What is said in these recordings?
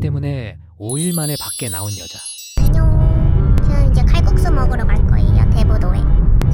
때문에 5일 만에 밖에 나온 여자. 안녕. 저는 이제 칼국수 먹으러 갈 거예요. 대보도에.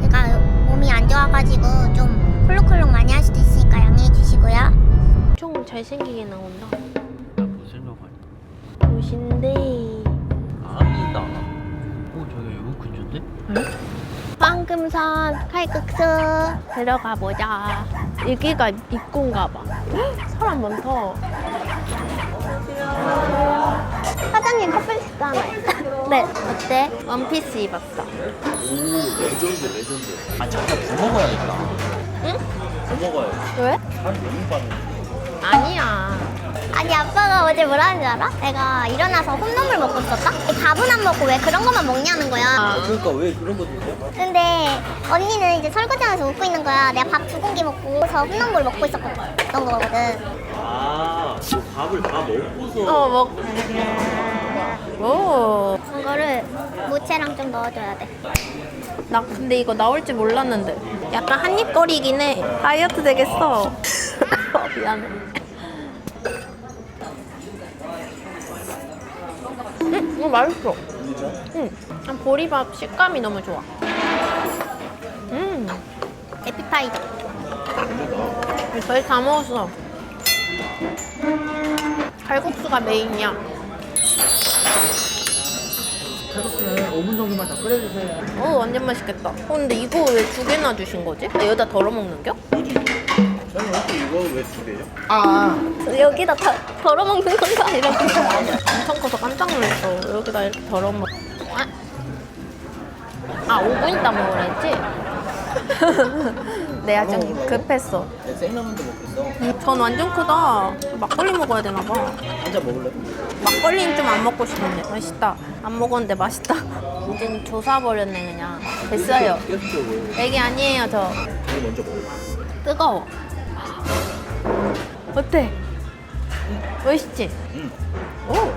제가 몸이 안 좋아가지고 좀 콜록콜록 많이 할 수도 있으니까 양해해 주시고요. 엄청 잘생기게 나온다. 무슨 영화야? 멋인데. 아니다. 오 저기 이거 근처인데? 황금산 칼국수 들어가 보자. 여기가 입구인가 봐. 사람 많다. 사장님 커플 식사 하나. 네, 어때? 원피스 입었어. 레전드 레전드. 아 자기가 부 먹어야겠다. 응? 부 먹어야 왜? 살 너무 빠네. 아니야. 아니 아빠가 어제 뭐라는 줄 알아? 내가 일어나서 홈런물 먹고 있었다? 밥은 안 먹고 왜 그런 것만 먹냐는 거야. 아. 그러니까 왜 그런 거 드세요? 근데 언니는 이제 설거지하면서 웃고 있는 거야. 내가 밥 두 공기 먹고서 홈런물 먹고 있었던 거거든. 밥을 다 먹고서. 어, 먹. 오. 이거를 무채랑 좀 넣어줘야 돼. 나 근데 이거 나올지 몰랐는데. 약간 한입거리긴 해. 다이어트 되겠어. 미안해. 응, 이거 맛있어. 진짜? 응. 아, 보리밥 식감이 너무 좋아. 음, 에피타이저. 거의 다 먹었어. 칼국수가 메인이야. 칼국수는 5분 정도만 더 끓여주세요. 어, 완전 맛있겠다. 어, 근데 이거 왜 두 개나 주신 거지? 아, 여기다 덜어 먹는겨? 저는 혹시 이거 왜 두 개죠? 아, 여기다 다 덜어 먹는 건가? 이렇게. 엄청 커서 깜짝 놀랐어. 여기다 이렇게 덜어 먹. 아, 아 5분 있다 먹으라 했지? 내가 좀 급했어. 네, 생라면도 먹겠어. 전 완전 크다. 막걸리 먹어야 되나 봐. 한잔 먹을래? 막걸리는 좀 안 먹고 싶은데 맛있다. 안 먹었는데 맛있다. 완전 조사버렸네 그냥. 됐어요. 계속 애기 아니에요 저. 이거 먼저 먹어. 뜨거워. 어때? 맛있지? 응. 오.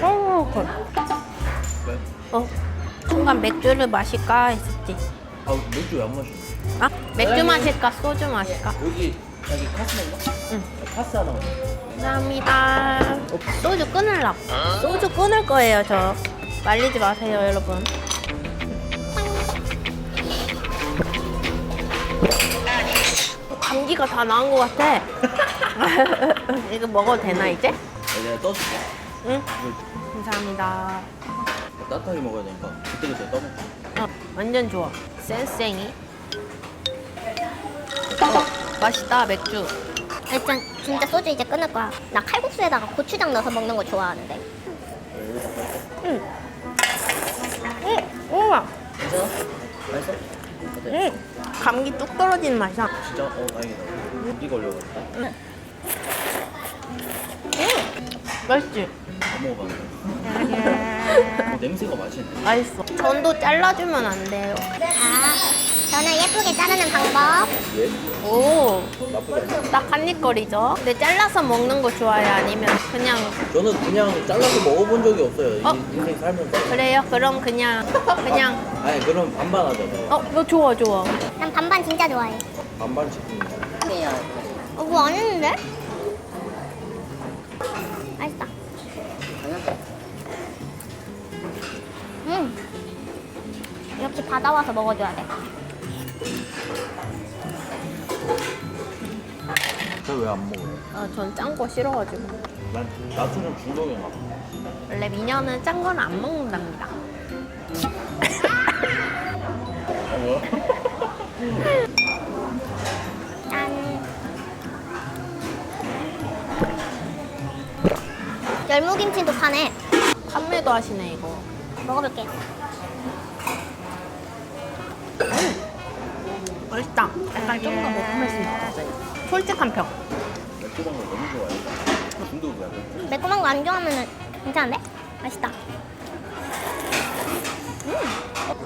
어, 왜? 어. 순간 맥주를 마실까 했었지. 아, 맥주 왜안 마셔? 아, 맥주 마실까 소주 마실까? 여기, 여기 카스인가? 응. 카스 하나. 감사합니다. 소주 끊으려고. 소주 끊을 거예요, 저. 말리지 마세요, 여러분. 감기가 다 나은 것 같아. 이거 먹어도 되나, 이제? 네, 내가 떠줄게. 응. 감사합니다. 따뜻하게 먹어야 되니까 그때그때 떠먹고. 어, 완전 좋아. 쌩쌩이. 어, 맛있다, 맥주. 일단 진짜 소주 이제 끊을 거야. 나 칼국수에다가 고추장 넣어서 먹는 거 좋아하는데. 응. 응, 우와. 괜찮아? 맛있어? 어때? 응. 감기 뚝 떨어지는 맛이야. 진짜? 어, 다행이다. 감기 걸려가지고. 응. 맛있지? 안 먹어봤는데. 냄새가 맛있네. 맛있어. 전도 잘라주면 안 돼요. 아, 저는 예쁘게 자르는 방법. 왜? 오, 나쁘지 않아. 딱 한입거리죠. 근데 잘라서 먹는 거 좋아해요? 아니면 그냥 저는 그냥 잘라서 먹어본 적이 없어요. 어? 이 인생 살면서. 그래요? 그럼 그냥 그냥 아니, 그럼 반반 하잖아요. 어, 너 좋아 좋아. 난 반반 진짜 좋아해. 반반 치킨. 어, 뭐 안 했는데? 맛있다. 역시 바다 와서 먹어줘야 돼. 저왜안 먹어요? 아, 전 짠 거 싫어가지고. 난 나트륨 중독인가 봐. 원래 미녀는 짠 거는 안 먹는답니다. 어, 뭐야? 짠. 열무김치도 파네. 판매도 하시네 이거. 먹어볼게. 맛있다. 약간 좀더 매콤했으면 좋겠어요. 솔직한 평. 맥주랑 거 너무 좋아해. 중독이야. 맥주. 매콤한 거 안 좋아하면 괜찮은데? 맛있다.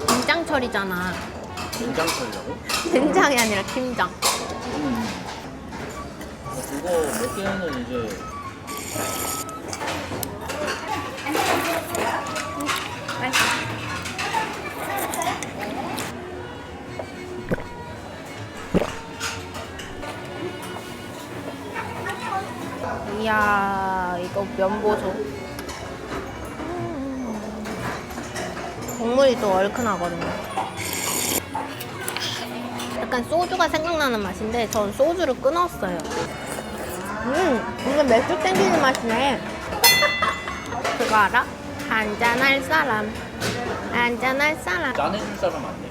김장철이잖아. 김장철이라고? 된장이 아니라 김장. 음. 그거 몇 개는 이제 이야 이거 면보소. 음. 국물이 또 얼큰하거든요. 약간 소주가 생각나는 맛인데 전 소주를 끊었어요. 음, 이게 맥주 땡기는 맛이네. 그거 알아? 한잔할 사람. 한잔할 사람. 짠해줄 사람 안 돼.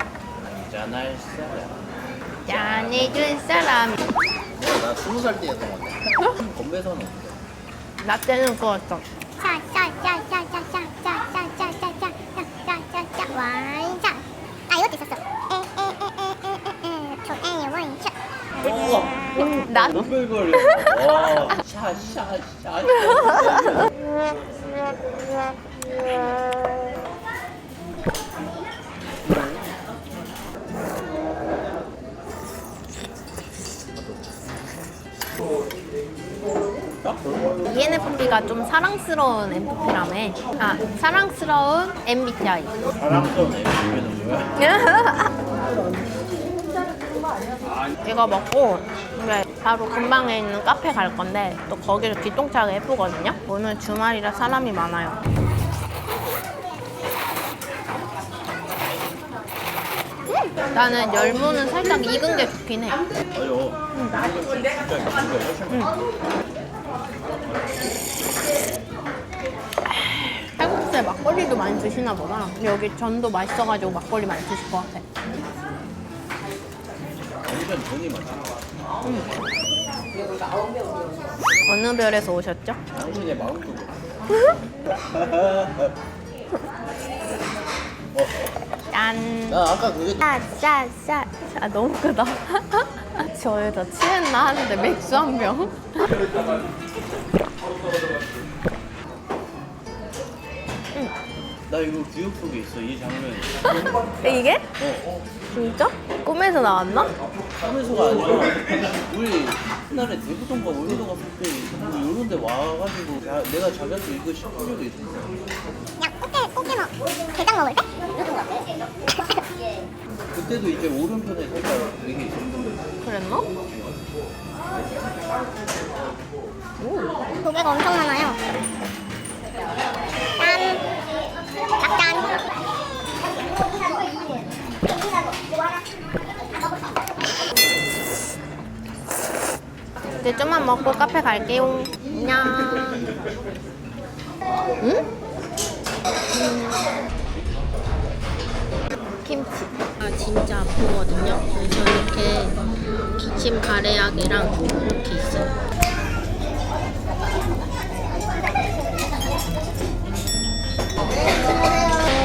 짠할 사람. 짠해줄 사람. 나 스무 살 때였던 것 같아. 건배사는 어때? 나 때는 그거였어. 샤샤샤샤샤샤샤샤샤샤샤샤샤 완샷 아 이것도 있었어 에에에에에에에 원샷 우와! 음, 나. 와. 샤샤샤. ENFP가 좀 사랑스러운 MBT라며. 아, 사랑스러운 MBTI. 사랑스러운 뭐야? 이거 먹고 이제 바로 근방에 있는 카페 갈 건데 또 거기를 기똥차게 예쁘거든요. 오늘 주말이라 사람이 많아요. 나는 열무는 살짝 익은 게 좋긴 해. 아유. 진 칼국수에 막걸리도 많이 드시나 보다. 여기 전도 맛있어가지고 막걸리 많이 드실 것 같아. 많잖아. 어느 별에서 오셨죠? 당신의 마음도. 짠. 나 아까 그게 샤샤샤. 아 너무 크다. 저희다 취했나 하는데 맥주 한 병. 나 이거 기억 속에 있어 이 장면. 이게? 어, 어. 진짜? 꿈에서 나왔나? 하면서가 아니라 우리 옛날에 대구동가 월미도 갔을 때뭐 이런 데 와가지고 야, 내가 자기한테 이거 시킨 적이 있었어. 야 꽃게 꽃게 먹 게장 먹을 때? 것 같아 그때도 이제 오른편에 살짝 이게 있었는데 그랬나? 조개가 엄청 많아요 짠 짝짠 이제 좀만 먹고 카페 갈게요. 안녕. 응? 음. 김치. 아 진짜 아프거든요. 그래서 이렇게 기침 가래약이랑 이렇게 있어요.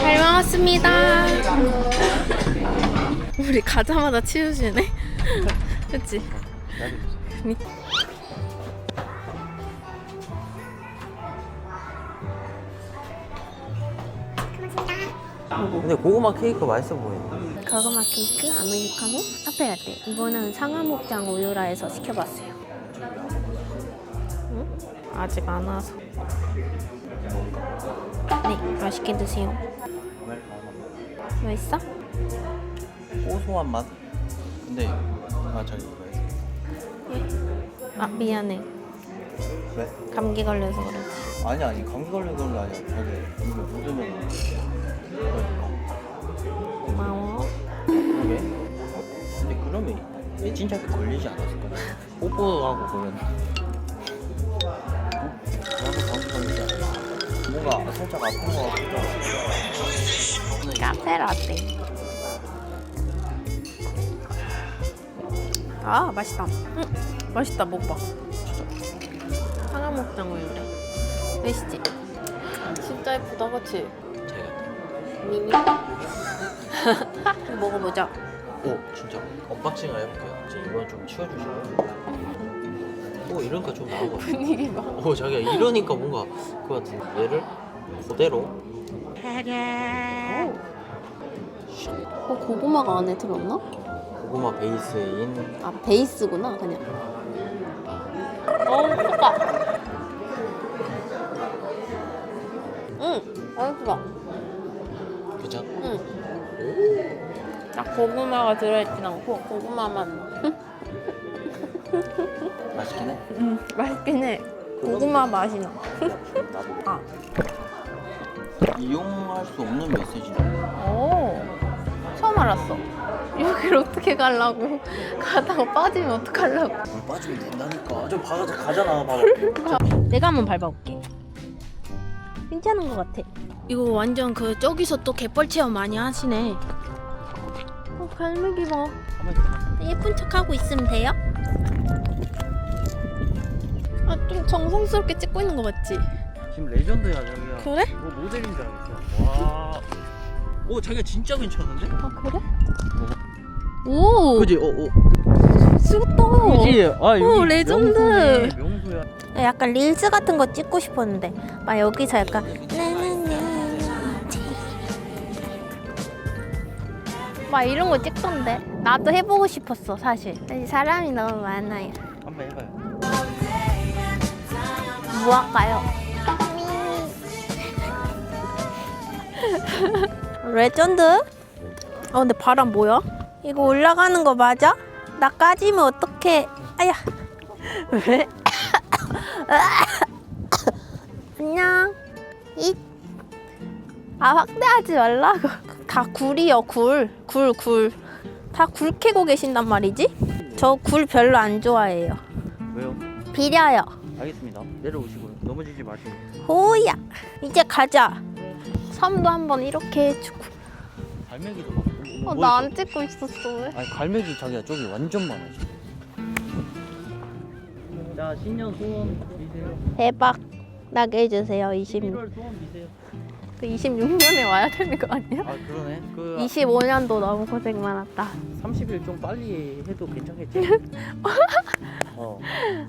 잘 먹었습니다. 우리 가자마자 치우시네. 그치? 근데 고구마 케이크 맛있어 보이네. 가가마 케이크, 아메리카노, 카페 라떼. 이거는 상하목장 우유라에서 시켜봤어요. 응? 아직 안 와서. 네, 맛있게 드세요. 맛있어? 고소한 맛. 근데 아 저기 왜? 아 미안해. 왜? 감기 걸려서 그렇지. 아니 아니 감기 걸린 건 아니야. 저기 이거 묻으면 진작에 걸리지 않았을 거야. 뽀뽀하고 그러면. 어? 나도 감기 걸리지 않았어. 뭔가 살짝 아픈 거 같기도 하고. 카페 라떼. 아 맛있다. 응, 맛있다 먹봐. 상하목장 우유래. 맛있지? 진짜 예쁘다, 그치? 미니. 먹어보자. 오 진짜 언박싱을 해볼게요. 이제 좀 치워주시고. 오 이러니까 좀 나은 거 같아. 분위기 봐. 오 자기가 이러니까 뭔가 그거 같은 얘를 그대로 어, 고구마가 안에 들었나? 고구마 베이스인 아, 베이스구나, 그냥. 어, 좋다. 응, 맛있어. 그죠? 응. 딱 고구마가 들어있진 않고 고구마만. 맛있긴 해. 응, 맛있긴 해. 고구마 맛이 나. 나도. 아. 이용할 수 없는 메시지네. 오, 처음 알았어. 여기를 어떻게 가려고? 가다가 빠지면 어떡하려고? 물 빠지면 된다니까. 좀 봐가 가잖아. 봐봐. 내가 한번 밟아볼게. 괜찮은 것 같아. 이거 완전 그 저기서 또 갯벌 체험 많이 하시네. 어, 갈매기 봐. 예쁜 척 하고 있으면 돼요? 아, 좀 정성스럽게 찍고 있는 거 맞지? 지금 레전드야 자기야. 그래? 뭐 모델인 줄 알겠어. 와. 오 자기가 진짜 괜찮은데? 아, 그래? 오, 그지? 어 어. 쓰겠다. 아 오, 레전드. 명소네, 명소야. 약간 릴스 같은 거 찍고 싶었는데 막 여기서 약간 막 이런 거 찍던데 나도 해보고 싶었어 사실 사람이 너무 많아요 한번 해봐요. 뭐 할까요? 레전드? 아 근데 바람 뭐야? 이거 올라가는 거 맞아? 나 까지면 어떡해 아야 왜? 안녕 잇. 아 확대하지 말라고 다 굴이요 굴 굴 굴 다 굴 캐고 계신단 말이지? 저 굴 별로 안 좋아해요 왜요? 비려요 알겠습니다. 내려오시고요. 넘어지지 마시고. 호야 이제 가자 섬도 한번 이렇게 해주고 갈매기도 막. 어, 나안 찍고 있었어 왜? 아니 갈매기 자기야 저기 완전 많아 지금. 자 신년 소원 비세요. 대박 나게 해주세요 20, 1월 소원 비세요. 그 26년에 와야 되는 거 아니야? 아 그러네. 그 25년도 너무 고생 많았다 30일 좀 빨리 해도 괜찮겠지? 어.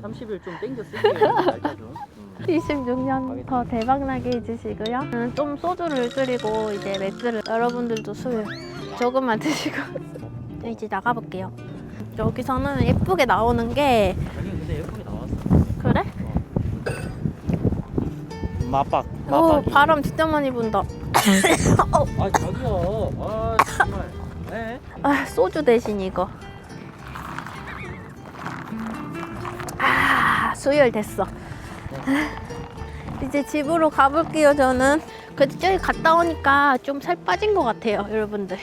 30일 좀 땡겨. 날짜 좀. 음. 26년 더 대박나게 해주시고요 저는 좀 소주를 끓이고 이제 맥주를 여러분들도 술 조금만 드시고 이제 나가볼게요 여기서는 예쁘게 나오는 게 자기 근데 예쁘게 나왔어. 그래? 맞박. 오 바람 진짜 많이 분다 아 자기야. 아 정말. 네. 아, 소주 대신 이거. 아, 수혈 됐어. 이제 집으로 가볼게요, 저는. 그래도 저기 갔다 오니까 좀 살 빠진 것 같아요, 여러분들.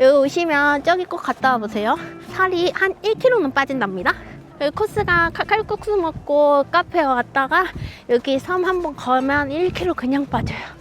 여기 오시면 저기 꼭 갔다 와보세요. 살이 한 1kg는 빠진답니다. 여기 코스가 칼- 칼국수 먹고 카페 왔다가 여기 섬 한번 걸으면 1kg 그냥 빠져요.